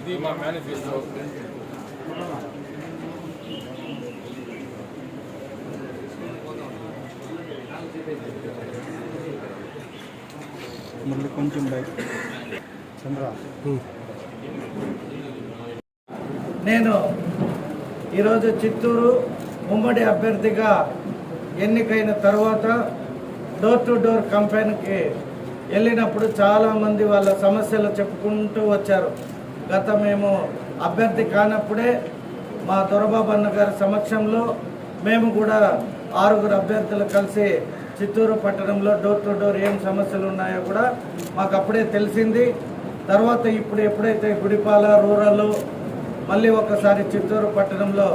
ఇది మా మేనిఫెస్టో మళ్ళీ కొంచెం బయట. చంద్ర. నేను ఈరోజు చిత్తూరు ఉమ్మడి అభ్యర్థిగా ఎన్నికైన తర్వాత డోర్ టు డోర్ కంపెనీకి వెళ్ళినప్పుడు చాలామంది వాళ్ళ సమస్యలు చెప్పుకుంటూ వచ్చారు. గత మేము అభ్యర్థి కానప్పుడే మా దొరబాబు అన్న గారి సమక్షంలో మేము కూడా ఆరుగురు అభ్యర్థులు కలిసి చిత్తూరు పట్టణంలో డోర్ టు డోర్ ఏం సమస్యలు ఉన్నాయో కూడా మాకు అప్పుడే తెలిసింది. తర్వాత ఇప్పుడు ఎప్పుడైతే గుడిపాల రూరల్ మళ్ళీ ఒకసారి చిత్తూరు పట్టణంలో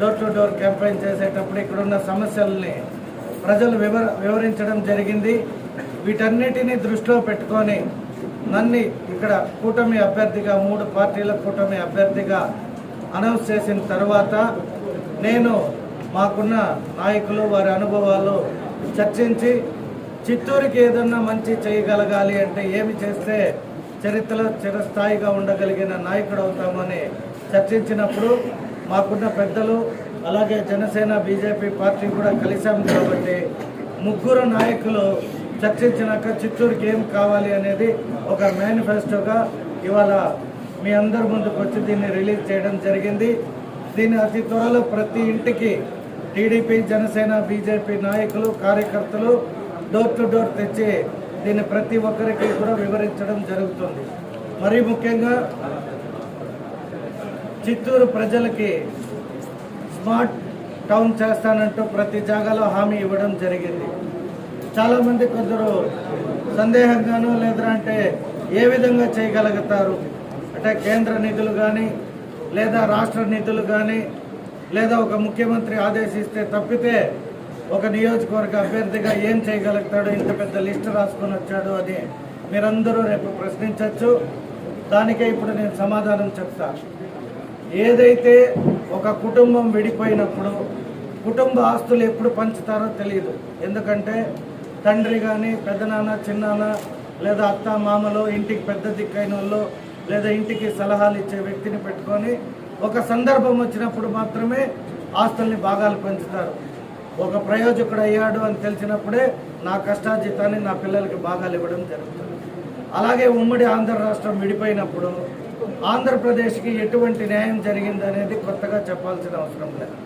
డోర్ టు డోర్ క్యాంపెయిన్ చేసేటప్పుడు ఇక్కడున్న సమస్యల్ని ప్రజలు వివర వివరించడం జరిగింది. వీటన్నిటిని దృష్టిలో పెట్టుకొని నన్ను ఇక్కడ కూటమి అభ్యర్థిగా మూడు పార్టీల కూటమి అభ్యర్థిగా అనౌన్స్ చేసిన తర్వాత నేను మాకున్న నాయకులు వారి అనుభవాలు చర్చించి చిత్తూరుకి ఏదన్నా మంచి చేయగలగాలి అంటే ఏమి చేస్తే చరిత్రలో చిరస్థాయిగా ఉండగలిగిన నాయకుడు అవుతామని చర్చించినప్పుడు మాకున్న పెద్దలు అలాగే జనసేన బీజేపీ పార్టీ కూడా కలిసాం కాబట్టి ముగ్గురు నాయకులు చర్చించినాక చిత్తూరుకి ఏం కావాలి అనేది ఒక మేనిఫెస్టోగా ఇవాళ మీ అందరి ముందుకు వచ్చి దీన్ని రిలీజ్ చేయడం జరిగింది. దీన్ని అతి త్వరలో ప్రతి ఇంటికి టీడీపీ జనసేన బీజేపీ నాయకులు కార్యకర్తలు డోర్ టు డోర్ తెచ్చి దీన్ని ప్రతి ఒక్కరికి కూడా వివరించడం జరుగుతుంది. మరీ ముఖ్యంగా చిత్తూరు ప్రజలకి స్మార్ట్ టౌన్ చేస్తానంటూ ప్రతి జాగాలో హామీ ఇవ్వడం జరిగింది. చాలామంది కొందరు సందేహంగాను లేదంటే ఏ విధంగా చేయగలుగుతారు? అంటే కేంద్ర నిధులు కానీ లేదా రాష్ట్ర నిధులు కానీ లేదా ఒక ముఖ్యమంత్రి ఆదేశిస్తే తప్పితే ఒక నియోజకవర్గ అభ్యర్థిగా ఏం చేయగలుగుతాడు? ఇంత పెద్ద లిస్టు రాసుకొని వచ్చాడు అని మీరందరూ రేపు ప్రశ్నించవచ్చు దానికే ఇప్పుడు నేను సమాధానం చెప్తాను ఏదైతే ఒక కుటుంబం విడిపోయినప్పుడు కుటుంబ ఆస్తులు ఎప్పుడు పంచుతారో తెలియదు ఎందుకంటే తండ్రి కానీ పెద్దనాన్న చిన్నాన్న లేదా అత్త మామలో ఇంటికి పెద్ద దిక్కైన వాళ్ళు లేదా ఇంటికి సలహాలు ఇచ్చే వ్యక్తిని పెట్టుకొని ఒక సందర్భం వచ్చినప్పుడు మాత్రమే ఆస్తుల్ని భాగాలు పంచుతారు. ఒక ప్రయోజకుడు అయ్యాడు అని తెలిసినప్పుడే నా కష్టార్జితాన్ని నా పిల్లలకి భాగాలు ఇవ్వడం జరుగుతుంది. అలాగే ఉమ్మడి ఆంధ్ర రాష్ట్రం విడిపోయినప్పుడు ఆంధ్రప్రదేశ్కి ఎటువంటి న్యాయం జరిగిందనేది కొత్తగా చెప్పాల్సిన అవసరం లేదు.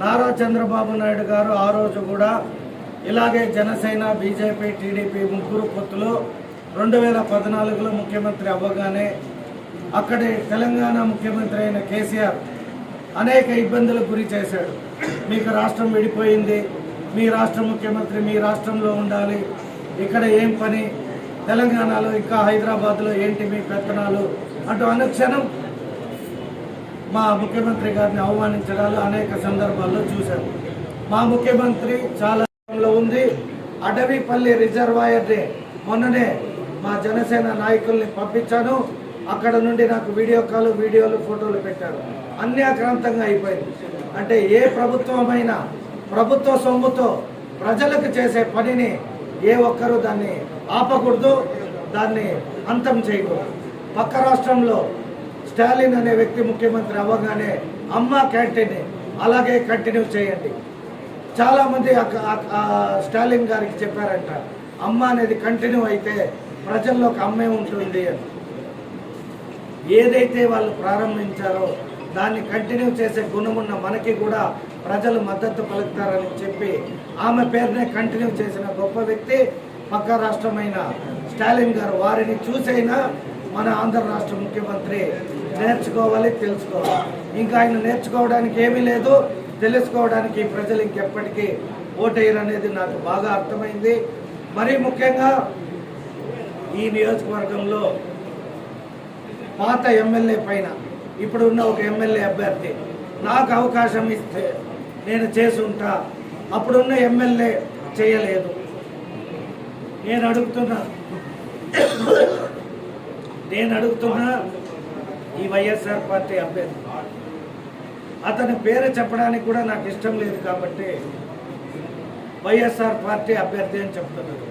నారా చంద్రబాబు నాయుడు గారు ఆ రోజు కూడా ఇలాగే జనసేన బీజేపీ టీడీపీ ముగ్గురు పొత్తులో రెండు వేల పద్నాలుగులో ముఖ్యమంత్రి అవ్వగానే అక్కడి తెలంగాణ ముఖ్యమంత్రి అయిన కేసీఆర్ అనేక ఇబ్బందులకు గురి చేశాడు. మీకు రాష్ట్రం విడిపోయింది మీ రాష్ట్ర ముఖ్యమంత్రి మీ రాష్ట్రంలో ఉండాలి ఇక్కడ ఏం పని తెలంగాణలో ఇంకా హైదరాబాద్లో ఏంటి మీ పెత్తనాలు అటు అనుక్షణం మా ముఖ్యమంత్రి గారిని అవమానించడాలు అనేక సందర్భాల్లో చూశారు మా ముఖ్యమంత్రి చాలా ఉంది. అటవీపల్లి రిజర్వాయర్ని మొన్ననే మా జనసేన నాయకుల్ని పంపించాను. అక్కడ నుండి నాకు వీడియో కాల్ వీడియోలు ఫోటోలు పెట్టారు. అన్ని అక్రాంతంగా అయిపోయింది. అంటే ఏ ప్రభుత్వమైనా ప్రభుత్వ సొమ్ముతో ప్రజలకు చేసే పనిని ఏ ఒక్కరూ దాన్ని ఆపకూడదు దాన్ని అంతం చేయకూడదు. పక్క రాష్ట్రంలో స్టాలిన్ అనే వ్యక్తి ముఖ్యమంత్రి అవ్వగానే అమ్మ క్యాంటీన్ అలాగే కంటిన్యూ చేయండి. చాలామంది అక్క- ఆ స్టాలిన్ గారికి చెప్పారంట అమ్మ అనేది కంటిన్యూ అయితే ప్రజల్లో ఒక అమ్మే ఉంటుంది అని. ఏదైతే వాళ్ళు ప్రారంభించారో దాన్ని కంటిన్యూ చేసే గుణమున్న మనకి కూడా ప్రజలు మద్దతు పలుకుతారని చెప్పి ఆమె పేరునే కంటిన్యూ చేసిన గొప్ప వ్యక్తి పక్క రాష్ట్రమైన స్టాలిన్ గారు. వారిని చూసైనా మన ఆంధ్ర రాష్ట్ర ముఖ్యమంత్రి నేర్చుకోవాలి తెలుసుకోవాలి. ఇంకా ఆయన నేర్చుకోవడానికి ఏమీ లేదు. తెలుసుకోవడానికి ప్రజలు ఇంకెప్పటికీ ఓటేయరు అనేది నాకు బాగా అర్థమైంది. మరీ ముఖ్యంగా ఈ నియోజకవర్గంలో పాత ఎమ్మెల్యే పైన ఇప్పుడు ఉన్న ఒక ఎమ్మెల్యే అభ్యర్థి నాకు అవకాశం ఇస్తే నేను చేసుంటా అప్పుడున్న ఎమ్మెల్యే చేయలేదు. నేను అడుగుతున్నా. నేను అడుగుతున్నా ఈ వైఎస్ఆర్ పార్టీ అభ్యర్థి. అతని పేరు చెప్పడానికి కూడా నాకు ఇష్టం లేదు కాబట్టి వైఎస్ఆర్ పార్టీ అభ్యర్థి అని చెప్తున్నారు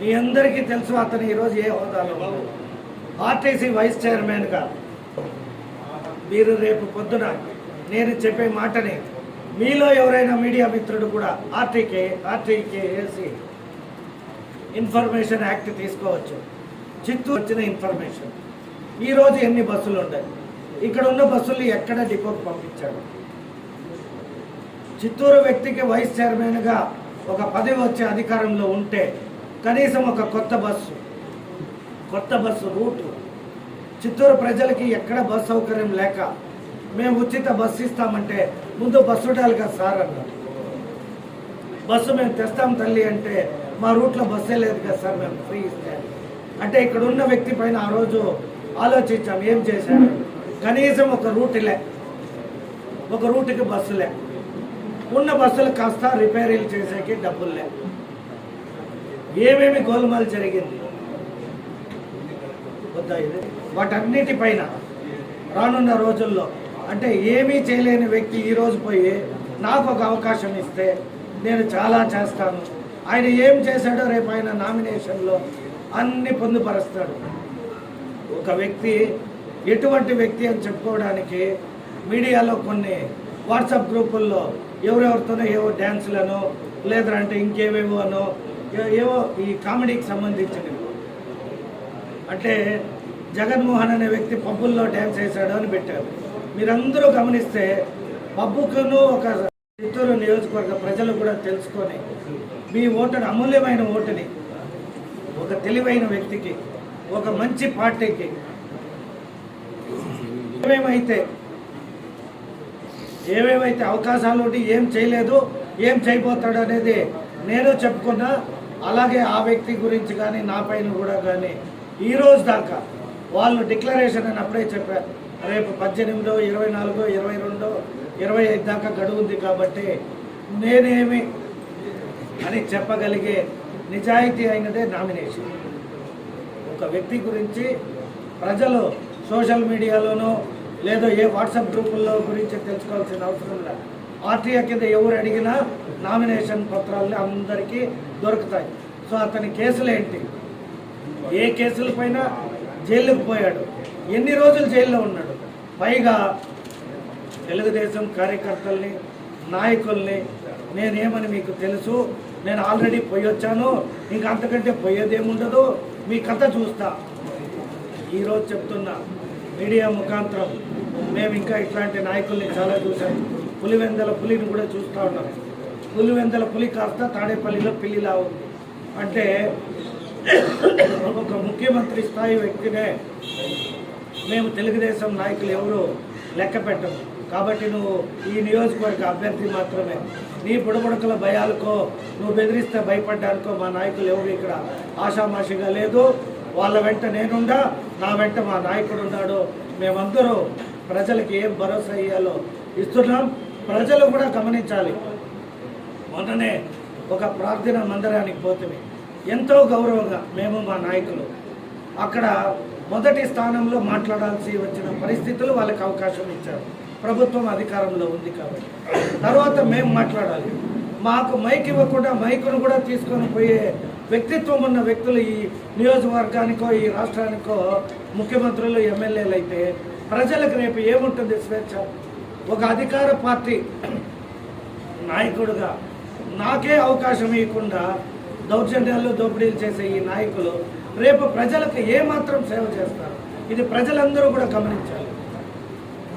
మీ అందరికీ తెలుసు అతను ఈరోజు ఏ హోదాలో ఆర్టీసీ వైస్ చైర్మన్గా మీరు రేపు పొద్దున నేను చెప్పే మాటని మీలో ఎవరైనా మీడియా మిత్రుడు కూడా ఆర్టీకే ఆర్టీకే వేసి ఇన్ఫర్మేషన్ యాక్ట్ తీసుకోవచ్చు. చిత్తూరు వచ్చిన ఇన్ఫర్మేషన్ ఈరోజు ఎన్ని బస్సులు ఉన్నాయి? ఇక్కడ ఉన్న బస్సులు ఎక్కడ డిపోకి పంపించాడు చిత్తూరు వ్యక్తికి వైస్ చైర్మన్గా ఒక పదవి వచ్చే అధికారంలో ఉంటే కనీసం ఒక కొత్త బస్సు కొత్త బస్సు రూటు. చిత్తూరు ప్రజలకి ఎక్కడ బస్సు సౌకర్యం లేక మేము ఉచిత బస్సు ఇస్తామంటే ముందు బస్సు ఉండాలి కదా సార్ అన్నారు. బస్సు మేము తెస్తాం తల్లి అంటే మా రూట్లో బస్సే లేదు కదా సార్ మేము ఫ్రీ ఇస్తే. అంటే ఇక్కడ ఉన్న వ్యక్తి పైన ఆ రోజు ఆలోచించాం ఏం చేశాడు? కనీసం ఒక రూటులే ఒక రూట్కి బస్సులే ఉన్న బస్సులు కాస్త రిపేరీలు చేసేకి డబ్బులే ఏమేమి గోల్మాలు జరిగింది? వద్దా పైన వాటన్నిటిపైన రానున్న రోజుల్లో అంటే ఏమీ చేయలేని వ్యక్తి ఈ రోజు పోయి నాకు ఒక అవకాశం ఇస్తే నేను చాలా చేస్తాను. ఆయన ఏం చేశాడో రేపు ఆయన నామినేషన్లో అన్ని పొందుపరుస్తాడు. ఒక వ్యక్తి ఎటువంటి వ్యక్తి అని చెప్పుకోవడానికి మీడియాలో కొన్ని వాట్సాప్ గ్రూపుల్లో ఎవరెవరితోనో ఏవో డ్యాన్సులను లేదంటే ఇంకేవేవో అనో ఏవో ఈ కామెడీకి సంబంధించినవి. అంటే జగన్మోహన్ అనే వ్యక్తి పబ్బుల్లో డ్యాన్స్ వేశాడు అని పెట్టారు. మీరందరూ గమనిస్తే పబ్బుకును ఒక చిత్తూరు నియోజకవర్గ ప్రజలు కూడా తెలుసుకొని మీ ఓటుని అమూల్యమైన ఓటుని ఒక తెలివైన వ్యక్తికి ఒక మంచి పార్టీకి. ఏమేమైతే ఏమేమైతే అవకాశాలు ఉండి ఏం చేయలేదు ఏం చేయబోతాడు అనేది నేను చెప్పుకున్నా అలాగే ఆ వ్యక్తి గురించి కానీ నా పైన కూడా కానీ ఈరోజు దాకా వాళ్ళు డిక్లరేషన్ అని అప్పుడే చెప్పారు రేపు పద్దెనిమిదో ఇరవై నాలుగో ఇరవై రెండో ఇరవై ఐదు దాకా గడువుంది కాబట్టి నేనేమి అని చెప్పగలిగే నిజాయితీ అయినదే నామినేషన్. ఒక వ్యక్తి గురించి ప్రజలు సోషల్ మీడియాలోనో లేదో ఏ వాట్సాప్ గ్రూపుల్లో గురించి తెలుసుకోవాల్సిన అవసరం లేదు. ఆర్టీఐ కింద ఎవరు అడిగినా నామినేషన్ పత్రాలు అందరికీ దొరుకుతాయి. సో అతని కేసులు ఏంటి? ఏ కేసుల పైన జైలుకు పోయాడు? ఎన్ని రోజులు జైల్లో ఉన్నాడు? పైగా తెలుగుదేశం కార్యకర్తల్ని నాయకుల్ని నేనేమని మీకు తెలుసు? నేను ఆల్రెడీ పోయొచ్చాను. ఇంకా అంతకంటే పోయేదేముండదు. మీ కథ చూస్తా. ఈరోజు చెప్తున్నా మీడియా ముఖాంతరం. మేము ఇంకా ఇట్లాంటి నాయకుల్ని చాలా చూసాం పులివెందల పులిని కూడా చూస్తూ ఉన్నాం. పులివెందల పులి కాస్త తాడేపల్లిలో పిల్లిలా ఉంది. అంటే ఒక ముఖ్యమంత్రి స్థాయి వ్యక్తినే మేము తెలుగుదేశం నాయకులు ఎవరు లెక్క పెట్టము. కాబట్టి నువ్వు ఈ నియోజకవర్గ అభ్యర్థి మాత్రమే. నీ బుడబుడకల భయాలకో నువ్వు బెదిరిస్తే భయపడ్డానికో మా నాయకులు ఎవరు ఇక్కడ ఆషామాషిగా లేదు. వాళ్ళ వెంట నేనుండా నా వెంట మా నాయకుడు ఉన్నాడు. మేమందరూ ప్రజలకి ఏం భరోసా ఇవ్వాలో ఇస్తున్నాం. ప్రజలు కూడా గమనించాలి. మొన్ననే ఒక ప్రార్థన మందిరానికి పోతుంది ఎంతో గౌరవంగా మేము మా నాయకులు. అక్కడ మొదటి స్థానంలో మాట్లాడాల్సి వచ్చిన పరిస్థితులు వాళ్ళకి అవకాశం ఇచ్చారు. ప్రభుత్వం అధికారంలో ఉంది కాబట్టి. తర్వాత మేము మాట్లాడాలి. మాకు మైక్ ఇవ్వకుండా మైకును కూడా తీసుకొని పోయే వ్యక్తిత్వం ఉన్న వ్యక్తులు ఈ నియోజకవర్గానికో ఈ రాష్ట్రానికో ముఖ్యమంత్రులు ఎమ్మెల్యేలు అయితే ప్రజలకు రేపు ఏముంటుంది స్వేచ్ఛ? ఒక అధికార పార్టీ నాయకుడుగా నాకే అవకాశం ఇవ్వకుండా దౌర్జన్యాలు దోపిడీలు చేసే ఈ నాయకులు రేపు ప్రజలకు ఏమాత్రం సేవ చేస్తారు? ఇది ప్రజలందరూ కూడా గమనించారు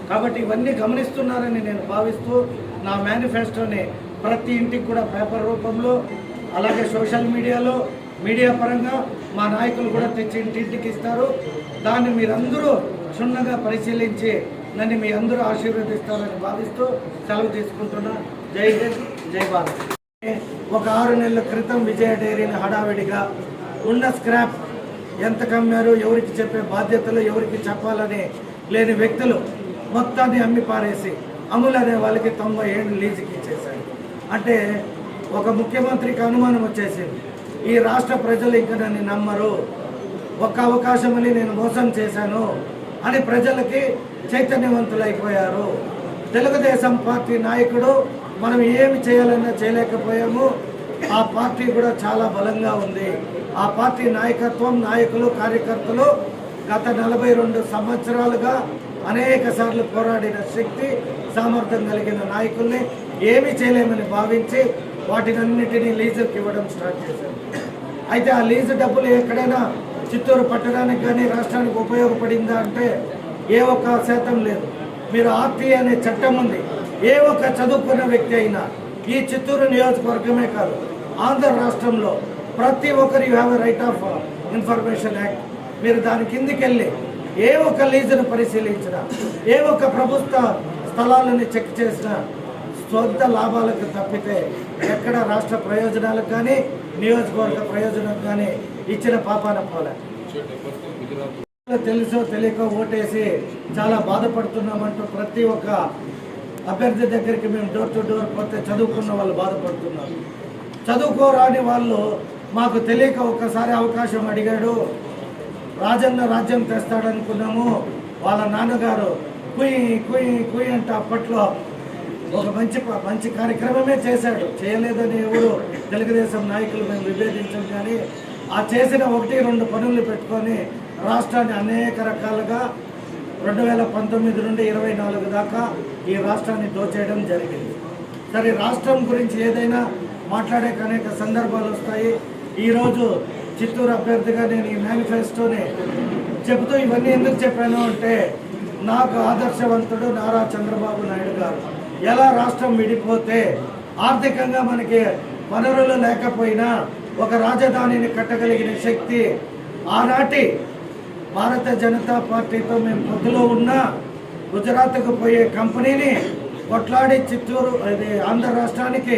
కాబట్టి ఇవన్నీ గమనిస్తున్నారని నేను భావిస్తూ నా మేనిఫెస్టోని ప్రతి ఇంటికి కూడా పేపర్ రూపంలో అలాగే సోషల్ మీడియాలో మీడియా పరంగా మా నాయకులు కూడా తెచ్చి ఇంటింటికి ఇస్తారు. దాన్ని మీరందరూ క్షుణ్ణంగా పరిశీలించి నన్ను మీ అందరూ ఆశీర్వదిస్తారని భావిస్తూ సెలవు తీసుకుంటున్నా. జై హింద్ జై భారత్. ఒక ఆరు నెలల క్రితం విజయ డైరీని హడావిడిగా ఉన్న స్క్రాప్ ఎంత కమ్మారు ఎవరికి చెప్పే బాధ్యతలు ఎవరికి చెప్పాలని లేని వ్యక్తులు మొత్తాన్ని అమ్మి పారేసి అమూల్ అనే వాళ్ళకి తొంభై ఏళ్ళు లీజుకి ఇచ్చేశారు. అంటే ఒక ముఖ్యమంత్రికి అనుమానం వచ్చేసింది. ఈ రాష్ట్ర ప్రజలు ఇంకా నన్ను నమ్మరు. ఒక్క అవకాశం అని నేను మోసం చేశాను అని ప్రజలకి చైతన్యవంతులైపోయారు. తెలుగుదేశం పార్టీ నాయకుడు మనం ఏమి చేయాలన్నా చేయలేకపోయాము. ఆ పార్టీ కూడా చాలా బలంగా ఉంది. ఆ పార్టీ నాయకత్వం నాయకులు కార్యకర్తలు గత నలభై రెండు సంవత్సరాలుగా అనేక సార్లు పోరాడిన శక్తి సామర్థ్యం కలిగిన నాయకుల్ని ఏమీ చేయలేమని భావించి వాటినన్నిటినీ లీజుకి ఇవ్వడం స్టార్ట్ చేశారు. అయితే ఆ లీజు డబ్బులు ఎక్కడైనా చిత్తూరు పట్టడానికి కానీ రాష్ట్రానికి ఉపయోగపడిందా అంటే ఏ ఒక్క శాతం లేదు. మీరు ఆర్టీ అనే చట్టం ఉంది. ఏ ఒక్క చదువుకున్న వ్యక్తి అయినా ఈ చిత్తూరు నియోజకవర్గమే కాదు ఆంధ్ర రాష్ట్రంలో ప్రతి ఒక్కరు you have right of information act. మీరు దాని కిందికి వెళ్ళి ఏ ఒక్క లీజును పరిశీలించినా ఏ ఒక్క ప్రభుత్వ స్థలాలని చెక్ చేసినా సొంత లాభాలకు తప్పితే ఎక్కడ రాష్ట్ర ప్రయోజనాలకు కానీ నియోజకవర్గ ప్రయోజనం కానీ ఇచ్చిన పాపాన పోలే. తెలుసో తెలియక ఓటేసి చాలా బాధపడుతున్నామంటూ ప్రతి ఒక్క అభ్యర్థి దగ్గరికి మేము డోర్ టు డోర్ పోతే చదువుకున్న వాళ్ళు బాధపడుతున్నారు. చదువుకోరాని వాళ్ళు మాకు తెలియక ఒక్కసారి అవకాశం అడిగాడు రాజన్న రాజ్యం తెస్తాడనుకున్నాము. వాళ్ళ నాన్నగారు కుయ్ కుయ్ కుయ్ అంటే అప్పట్లో ఒక మంచి మంచి కార్యక్రమమే చేశాడు. చేయలేదని ఎవరు తెలుగుదేశం నాయకులు మేము విభేదించాం కానీ ఆ చేసిన ఒకటి రెండు పనులు పెట్టుకొని రాష్ట్రాన్ని అనేక రకాలుగా రెండు వేల పంతొమ్మిది నుండి ఇరవై నాలుగు దాకా ఈ రాష్ట్రాన్ని దోచేయడం జరిగింది. సరే రాష్ట్రం గురించి ఏదైనా మాట్లాడే అనేక సందర్భాలు వస్తాయి. ఈరోజు చిత్తూరు అభ్యర్థిగా నేను ఈ మేనిఫెస్టోని చెబుతూ ఇవన్నీ ఎందుకు చెప్పాను అంటే నాకు ఆదర్శవంతుడు నారా చంద్రబాబు నాయుడు గారు. ఎలా రాష్ట్రం విడిపోతే ఆర్థికంగా మనకి వనరులు లేకపోయినా ఒక రాజధానిని కట్టగలిగిన శక్తి ఆనాటి భారత జనతా పార్టీతో మేము పొత్తులో ఉన్న గుజరాత్కు పోయే కంపెనీని కొట్లాడి చిత్తూరు అది ఆంధ్ర రాష్ట్రానికి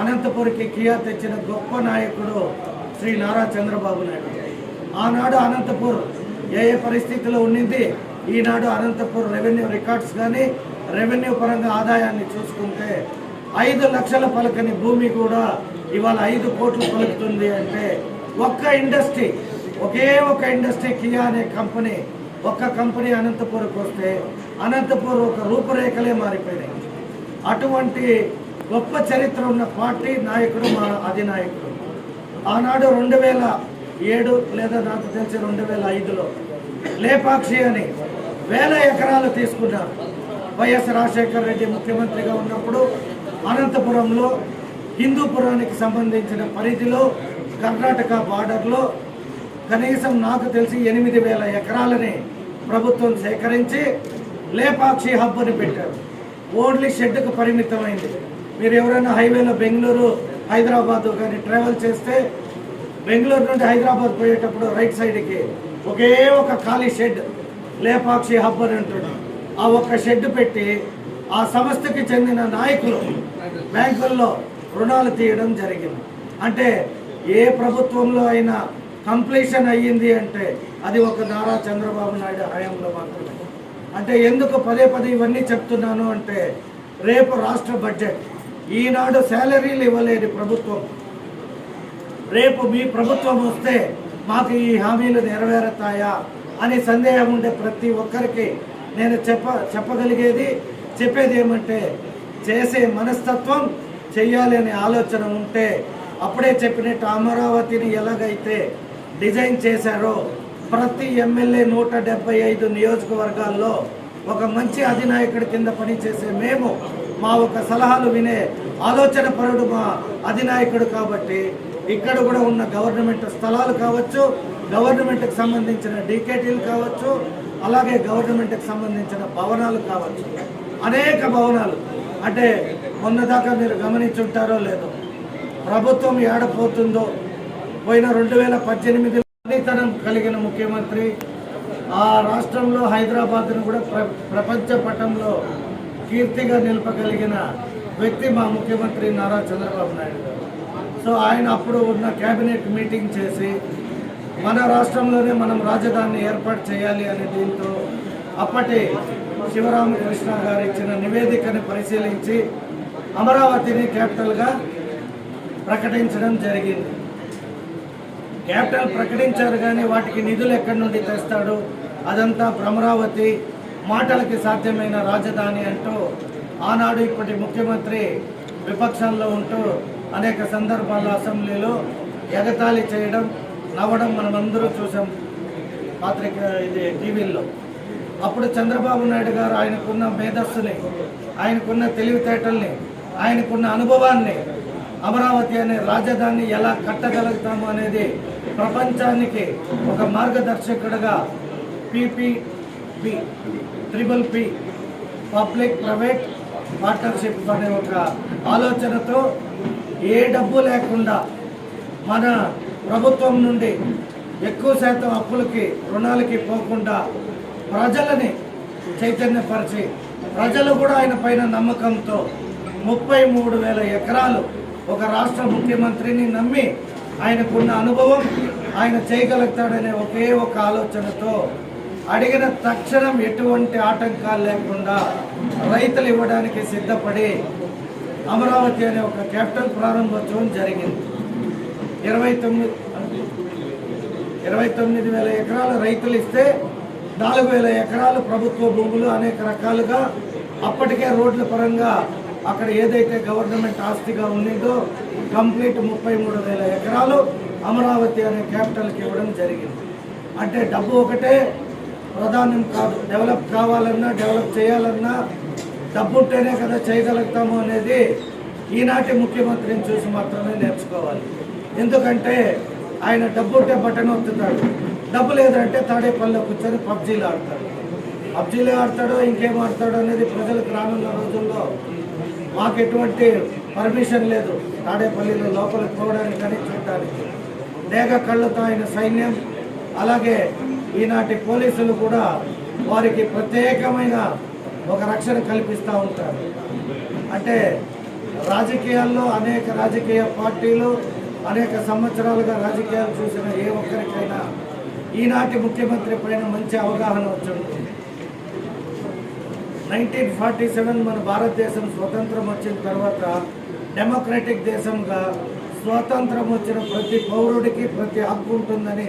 అనంతపురికి కియా తెచ్చిన గొప్ప నాయకుడు శ్రీ నారా చంద్రబాబు నాయుడు ఆనాడు అనంతపూర్ ఏ ఏ పరిస్థితిలో ఉండింది ఈనాడు అనంతపూర్ రెవెన్యూ రికార్డ్స్ కానీ రెవెన్యూ పరంగా ఆదాయాన్ని చూసుకుంటే ఐదు లక్షల పలకని భూమి కూడా ఇవాళ ఐదు కోట్లు పలుకుతుంది అంటే ఒక్క ఇండస్ట్రీ ఒకే ఒక ఇండస్ట్రీ కియా అనే కంపెనీ ఒక్క కంపెనీ అనంతపూర్కి వస్తే అనంతపూర్ ఒక రూపురేఖలే మారిపోయినాయి. అటువంటి గొప్ప చరిత్ర ఉన్న పార్టీ నాయకుడు మా అధినాయకుడు. ఆనాడు రెండు వేల ఏడు లేదా నాకు తెలిసి రెండు వేల ఐదులో లేపాక్షి అని వేల ఎకరాలు తీసుకున్నారు. వైఎస్ రాజశేఖర రెడ్డి ముఖ్యమంత్రిగా ఉన్నప్పుడు అనంతపురంలో హిందూపురానికి సంబంధించిన పరిధిలో కర్ణాటక బార్డర్లో కనీసం నాకు తెలిసి ఎనిమిది వేల ఎకరాలని ప్రభుత్వం సేకరించి లేపాక్షి హబ్ అని పెట్టారు. ఓన్లీ షెడ్కు పరిమితమైంది. మీరు ఎవరైనా హైవేలో బెంగళూరు హైదరాబాద్ కానీ ట్రావెల్ చేస్తే బెంగళూరు నుండి హైదరాబాద్ పోయేటప్పుడు రైట్ సైడ్కి ఒకే ఒక ఖాళీ షెడ్ లేపాక్షి హబ్ అని ఆ ఒక్క షెడ్ పెట్టి ఆ సంస్థకి చెందిన నాయకులు బ్యాంకుల్లో రుణాలు తీయడం జరిగింది. అంటే ఏ ప్రభుత్వంలో అయినా కంప్లీషన్ అయ్యింది అంటే అది ఒక నారా చంద్రబాబు నాయుడు హయాంలో మాత్రమే. అంటే ఎందుకు పదే పదే ఇవన్నీ చెప్తున్నాను అంటే రేపు రాష్ట్ర బడ్జెట్ ఈనాడు శాలరీలు ఇవ్వలేని ప్రభుత్వం. రేపు మీ ప్రభుత్వం వస్తే మాకు ఈ హామీలు నెరవేరుతాయా అని సందేహం ఉండే ప్రతి ఒక్కరికి నేను చెప్ప చెప్పగలిగేది చెప్పేది ఏమంటే చేసే మనస్తత్వం చెయ్యాలి అనే ఆలోచన ఉంటే అప్పుడే చెప్పినట్టు అమరావతిని ఎలాగైతే డిజైన్ చేశారో ప్రతి ఎమ్మెల్యే నూట డెబ్బై ఐదు నియోజకవర్గాల్లో ఒక మంచి అధినాయకుడి కింద పనిచేసే మేము మా ఒక సలహాలు వినే ఆలోచన పరుడు మా అధినాయకుడు కాబట్టి ఇక్కడ కూడా ఉన్న గవర్నమెంట్ స్థలాలు కావచ్చు గవర్నమెంట్కి సంబంధించిన డీకేటీలు కావచ్చు అలాగే గవర్నమెంట్కి సంబంధించిన భవనాలు కావచ్చు. అనేక భవనాలు. అంటే మొన్నదాకా మీరు గమనించుంటారో లేదో. ప్రభుత్వం ఏడపోతుందో. పోయిన రెండు వేల పద్దెనిమిదిలో పనితనం కలిగిన ముఖ్యమంత్రి ఆ రాష్ట్రంలో హైదరాబాద్ను కూడా ప్ర ప్రపంచ పటంలో కీర్తిగా నిలపగలిగిన వ్యక్తి మా ముఖ్యమంత్రి నారా చంద్రబాబు నాయుడు గారు. సో ఆయన అప్పుడు ఉన్న కేబినెట్ మీటింగ్ చేసి మన రాష్ట్రంలోనే మనం రాజధానిని ఏర్పాటు చేయాలి అనే దీంతో అప్పటి శివరామకృష్ణ గారు ఇచ్చిన నివేదికను పరిశీలించి అమరావతిని క్యాపిటల్గా ప్రకటించడం జరిగింది. క్యాపిటల్ ప్రకటించారు కానీ వాటికి నిధులు ఎక్కడి నుండి తెస్తాడు? అదంతా భ్రమరావతి మాటలకి సాధ్యమైన రాజధాని అంటూ ఆనాడు ఇప్పటి ముఖ్యమంత్రి విపక్షంలో ఉంటూ అనేక సందర్భాల్లో అసెంబ్లీలో ఎగతాళి చేయడం నవ్వడం మనమందరూ చూసాం పాత్రిక ఇది టీవీల్లో. అప్పుడు చంద్రబాబు నాయుడు గారు ఆయనకున్న మేధస్సుని ఆయనకున్న తెలివితేటల్ని ఆయనకున్న అనుభవాన్ని అమరావతి అనే రాజధాని ఎలా కట్టగలుగుతాము అనేది ప్రపంచానికి ఒక మార్గదర్శకుడిగా P triple P public private partnership అనే ఒక ఆలోచనతో ఏ డబ్బు లేకుండా మన ప్రభుత్వం నుండి ఎక్కువ శాతం అప్పులకి రుణాలకి పోకుండా ప్రజలని చైతన్యపరిచి ప్రజలు కూడా ఆయన పైన నమ్మకంతో ముప్పై మూడు వేల ఎకరాలు ఒక రాష్ట్ర ముఖ్యమంత్రిని నమ్మి ఆయనకున్న అనుభవం ఆయన చేయగలుగుతాడనే ఒకే ఒక ఆలోచనతో అడిగిన తక్షణం ఎటువంటి ఆటంకాలు లేకుండా రైతులు ఇవ్వడానికి సిద్ధపడి అమరావతి అనే ఒక క్యాపిటల్ ప్రారంభోత్సవం జరిగింది. ఇరవై తొమ్మిది ఇరవై తొమ్మిది వేల ఎకరాలు రైతులు ఇస్తే నాలుగు వేల ఎకరాలు ప్రభుత్వ భూములు అనేక రకాలుగా అప్పటికే రోడ్ల పరంగా అక్కడ ఏదైతే గవర్నమెంట్ ఆస్తిగా ఉండిందో కంప్లీట్ ముప్పై మూడు వేల ఎకరాలు అమరావతి అనే క్యాపిటల్కి ఇవ్వడం జరిగింది. అంటే డబ్బు ఒకటే ప్రధానం కాదు. డెవలప్ కావాలన్నా డెవలప్ చేయాలన్నా డబ్బు ఉంటేనే కదా చేయగలుగుతాము అనేది ఈనాటి ముఖ్యమంత్రిని చూసి మాత్రమే నేర్చుకోవాలి. ఎందుకంటే ఆయన డబ్బు ఉంటే బటన్ ఒత్తుతాడు. డబ్బు లేదంటే తాడేపల్లిలో కూర్చొని పబ్జీలు ఆడతాడు. పబ్జీలు ఆడతాడో ఇంకేం ఆడతాడో అనేది ప్రజలకు రానున్న రోజుల్లో మాకు ఎటువంటి పర్మిషన్ లేదు. తాడేపల్లిలో లోపలికి పోవడానికి కానీ చూడటానికి. లేక కళ్ళతో ఆయన సైన్యం అలాగే ఈనాటి పోలీసులు కూడా వారికి ప్రత్యేకమైన ఒక రక్షణ కల్పిస్తూ ఉంటారు. అంటే రాజకీయాల్లో అనేక రాజకీయ పార్టీలు అనేక సంవత్సరాలుగా రాజకీయాలు చూసిన ఏ ఒక్కరికైనా ఈనాటి ముఖ్యమంత్రి పైన మంచి అవగాహన వచ్చింది నైన్టీన్ ఫార్టీ సెవెన్ మన భారతదేశం స్వతంత్రం వచ్చిన తర్వాత డెమోక్రటిక్ దేశంగా స్వాతంత్రం వచ్చిన ప్రతి పౌరుడికి ప్రతి హక్కు ఉంటుందని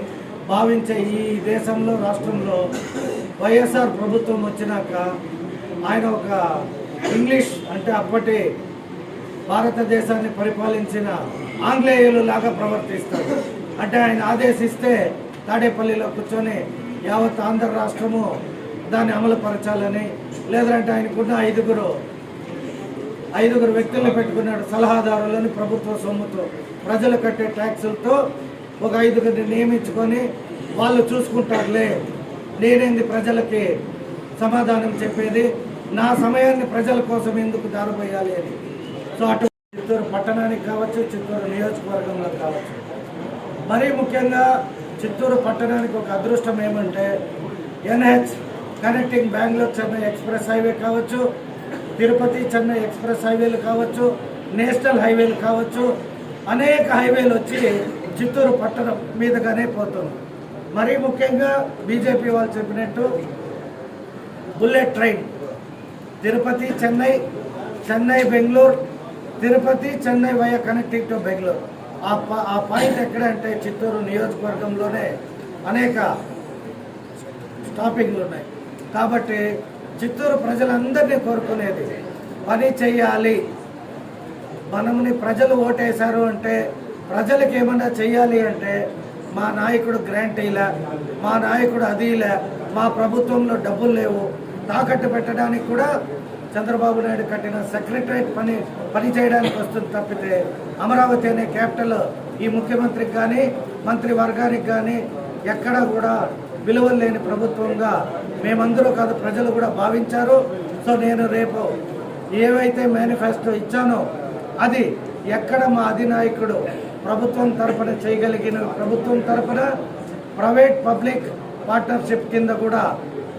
భావించే ఈ దేశంలో రాష్ట్రంలో వైఎస్ఆర్ ప్రభుత్వం వచ్చినాక ఆయన ఒక ఇంగ్లీష్ అంటే అప్పటి భారతదేశాన్ని పరిపాలించిన ఆంగ్లేయులు లాగా ప్రవర్తిస్తారు. అంటే ఆయన ఆదేశిస్తే తాడేపల్లిలో కూర్చొని యావత్ ఆంధ్ర రాష్ట్రము దాన్ని అమలుపరచాలని లేదంటే ఆయనకున్న ఐదుగురు ఐదుగురు వ్యక్తులను పెట్టుకున్నాడు సలహాదారులని ప్రభుత్వ సొమ్ముతో ప్రజలు కట్టే ట్యాక్సులతో ఒక ఐదుగురిని నియమించుకొని వాళ్ళు చూసుకుంటారులే. నేనేంది ప్రజలకి సమాధానం చెప్పేది? నా సమయాన్ని ప్రజల కోసం ఎందుకు దారబోయాలి అని. సో అటు చిత్తూరు పట్టణానికి కావచ్చు చిత్తూరు నియోజకవర్గంలో కావచ్చు. మరీ ముఖ్యంగా చిత్తూరు పట్టణానికి ఒక అదృష్టం ఏమంటే NH connecting Bengaluru Chennai express highway కావచ్చు తిరుపతి చెన్నై ఎక్స్ప్రెస్ హైవేలు కావచ్చు నేషనల్ హైవేలు కావచ్చు అనేక హైవేలు వచ్చి చిత్తూరు పట్టణం మీదుగానే పోతుంది. మరీ ముఖ్యంగా బీజేపీ వాళ్ళు చెప్పినట్టు bullet train. Tirupati Chennai Chennai Bengaluru Tirupati Chennai via connecting to Bengaluru. ఆ ఆ పాయింట్ ఎక్కడ అంటే చిత్తూరు నియోజకవర్గంలోనే అనేక స్టాపింగ్లు ఉన్నాయి. కాబట్టి చిత్తూరు ప్రజలందరినీ కోరుకునేది పని చేయాలి మనముని ప్రజలు ఓటేశారు అంటే ప్రజలకు ఏమన్నా చేయాలి అంటే మా నాయకుడు గ్రాంట్ ఇలా మా నాయకుడు అది ఇలా మా ప్రభుత్వంలో డబ్బులు లేవు తాకట్టు పెట్టడానికి కూడా చంద్రబాబు నాయుడు కట్టిన సెక్రటరేట్ పని పని చేయడానికి వస్తుంది తప్పితే అమరావతి అనే క్యాపిటల్ ఈ ముఖ్యమంత్రికి కానీ మంత్రి వర్గానికి కానీ ఎక్కడా కూడా విలువలు లేని ప్రభుత్వంగా మేమందరూ కాదు ప్రజలు కూడా భావించారు. సో నేను రేపు ఏవైతే మేనిఫెస్టో ఇచ్చానో అది ఎక్కడ మా అధినాయకుడు ప్రభుత్వం తరఫున చేయగలిగిన ప్రభుత్వం తరపున ప్రైవేట్ పబ్లిక్ పార్ట్నర్షిప్ కింద కూడా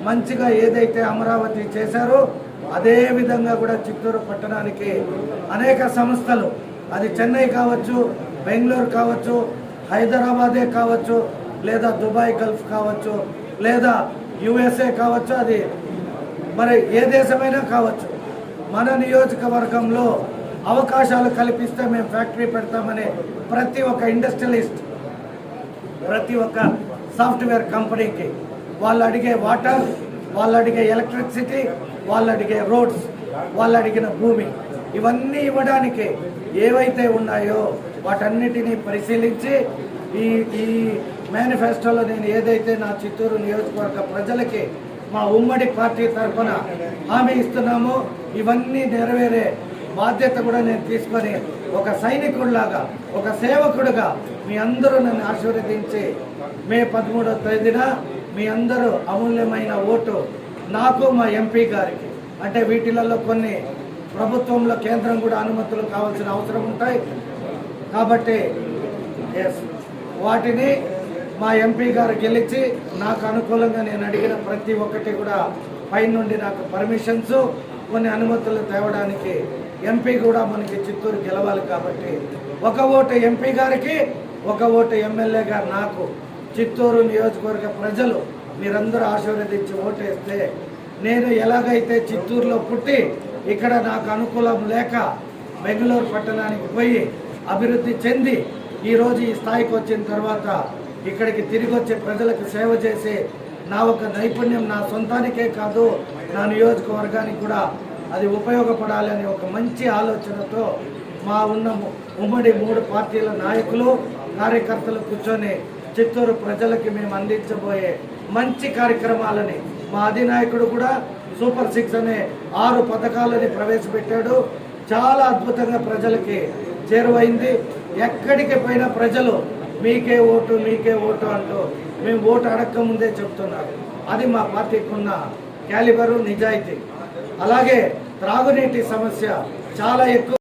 మంచిగా ఏదైతే అమరావతి చేశారో అదే విధంగా కూడా చిత్తూరు పట్టణానికి అనేక సంస్థలు అది చెన్నై కావచ్చు బెంగళూరు కావచ్చు హైదరాబాదే కావచ్చు లేదా దుబాయ్ గల్ఫ్ కావచ్చు లేదా యుఎస్ఏ కావచ్చు అది మరి ఏ దేశమైనా కావచ్చు. మన నియోజకవర్గంలో అవకాశాలు కల్పిస్తే మేము ఫ్యాక్టరీ పెడతామని ప్రతి ఒక్క ఇండస్ట్రియలిస్ట్ ప్రతి ఒక్క సాఫ్ట్వేర్ కంపెనీకి వాళ్ళు అడిగే వాటర్ వాళ్ళు అడిగే ఎలక్ట్రిసిటీ వాళ్ళు అడిగే రోడ్స్ వాళ్ళు అడిగిన భూమి ఇవన్నీ ఇవ్వడానికి ఏవైతే ఉన్నాయో వాటన్నిటినీ పరిశీలించి ఈ ఈ మేనిఫెస్టోలో నేను ఏదైతే నా చిత్తూరు నియోజకవర్గ ప్రజలకి మా ఉమ్మడి పార్టీ తరఫున హామీ ఇస్తున్నామో ఇవన్నీ నెరవేరే బాధ్యత కూడా నేను తీసుకొని ఒక సైనికుడిలాగా ఒక సేవకుడుగా మీ అందరూ నన్ను ఆశీర్వదించి మే పదమూడవ తేదీన మీ అందరూ అమూల్యమైన ఓటు నాకు మా ఎంపీ గారికి. అంటే వీటిలలో కొన్ని ప్రభుత్వంలో కేంద్రం కూడా అనుమతులు కావాల్సిన అవసరం ఉంటాయి. కాబట్టి ఎస్ వాటిని మా ఎంపీ గారు గెలిచి నాకు అనుకూలంగా నేను అడిగిన ప్రతి ఒక్కటి కూడా పైనుండి నాకు పర్మిషన్స్ కొన్ని అనుమతులు తేవడానికి ఎంపీ కూడా మనకి చిత్తూరు గెలవాలి కాబట్టి ఒక ఓటు ఎంపీ గారికి ఒక ఓటు ఎమ్మెల్యే గారు నాకు చిత్తూరు నియోజకవర్గ ప్రజలు మీరందరూ ఆశీర్వదించి ఓటేస్తే నేను ఎలాగైతే చిత్తూరులో పుట్టి ఇక్కడ నాకు అనుకూలం లేక బెంగళూరు పట్టణానికి పోయి అభివృద్ధి చెంది ఈరోజు ఈ స్థాయికి వచ్చిన తర్వాత ఇక్కడికి తిరిగి వచ్చే ప్రజలకు సేవ చేసే నా ఒక నైపుణ్యం నా సొంతానికే కాదు నా నియోజకవర్గానికి కూడా అది ఉపయోగపడాలి అనే ఒక మంచి ఆలోచనతో మా ఉన్న ఉమ్మడి మూడు పార్టీల నాయకులు కార్యకర్తలు కూర్చొని చిత్తూరు ప్రజలకి మేము అందించబోయే మంచి కార్యక్రమాలని మా అధినాయకుడు కూడా సూపర్ సిక్స్ అనే ఆరు పథకాలని ప్రవేశపెట్టాడు. చాలా అద్భుతంగా ప్రజలకి చేరువైంది. ఎక్కడికి పోయినా ప్రజలు మీకే ఓటు మీకే ఓటు అంటూ మేము ఓటు అడక్క ముందే చెప్తున్నారు. అది మా పార్టీకి ఉన్న క్యాలిబరు నిజాయితీ. అలాగే త్రాగునీటి సమస్య చాలా ఎక్కువ